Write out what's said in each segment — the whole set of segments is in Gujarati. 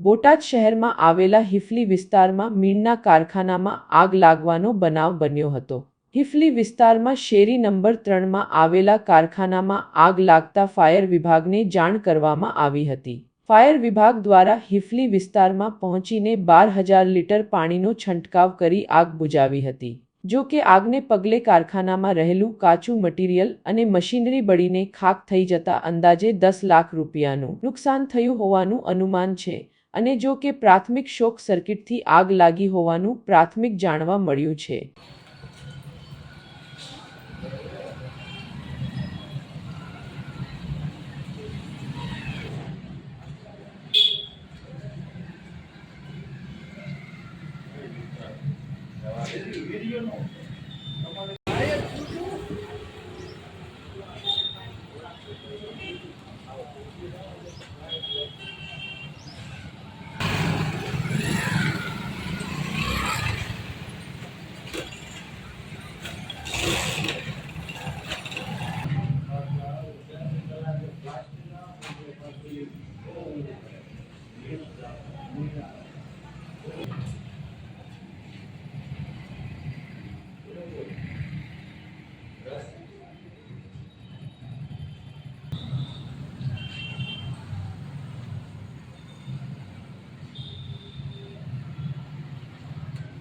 બોટાદ શહેરમાં આવેલા હિફલી વિસ્તારમાં મીણના કારખાનામાં આગ લાગવાનો બનાવ બન્યો હતો. હિફલી વિસ્તારમાં શેરી નંબર ત્રણમાં આવેલા કારખાનામાં આગ લાગતા ફાયર વિભાગને જાણ કરવામાં આવી હતી. ફાયર વિભાગ દ્વારા હિફલી વિસ્તારમાં પહોંચીને બાર હજાર લીટર પાણીનો છંટકાવ કરી આગ બુજાવી હતી. જો કે આગને પગલે કારખાનામાં રહેલું કાચું મટીરિયલ અને મશીનરી બળીને ખાક થઈ જતા અંદાજે દસ લાખ રૂપિયાનું નુકસાન થયું હોવાનું અનુમાન છે. અને જો કે પ્રાથમિક શોક સર્કિટથી આગ લાગી હોવાનું પ્રાથમિક જાણવા મળ્યું છે.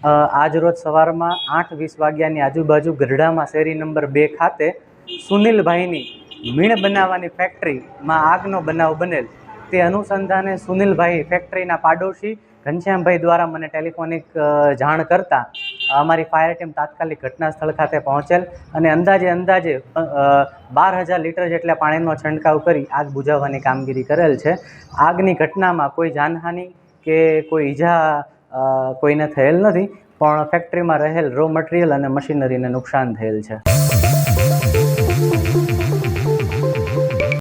આજ રોજ સવારમાં આઠ વીસ વાગ્યાની આજુબાજુ ગઢડામાં શેરી નંબર બે ખાતે સુનિલભાઈની મીણ બનાવવાની ફેક્ટરીમાં આગનો બનાવ બનેલ. તે અનુસંધાને સુનિલભાઈ ફેક્ટરીના પાડોશી ઘનશ્યામભાઈ દ્વારા મને ટેલિફોનિક જાણ કરતાં અમારી ફાયર ટીમ તાત્કાલિક ઘટના સ્થળ ખાતે પહોંચેલ અને અંદાજે અંદાજે બાર હજાર લીટર જેટલા પાણીનો છંટકાવ કરી આગ બુઝાવવાની કામગીરી કરેલ છે. આગની ઘટનામાં કોઈ જાનહાનિ કે કોઈ ઈજા કોઈને થયેલ નથી પણ ફેક્ટરીમાં રહેલ રો મટીરિયલ અને મશીનરીને નુકસાન થયેલ છે.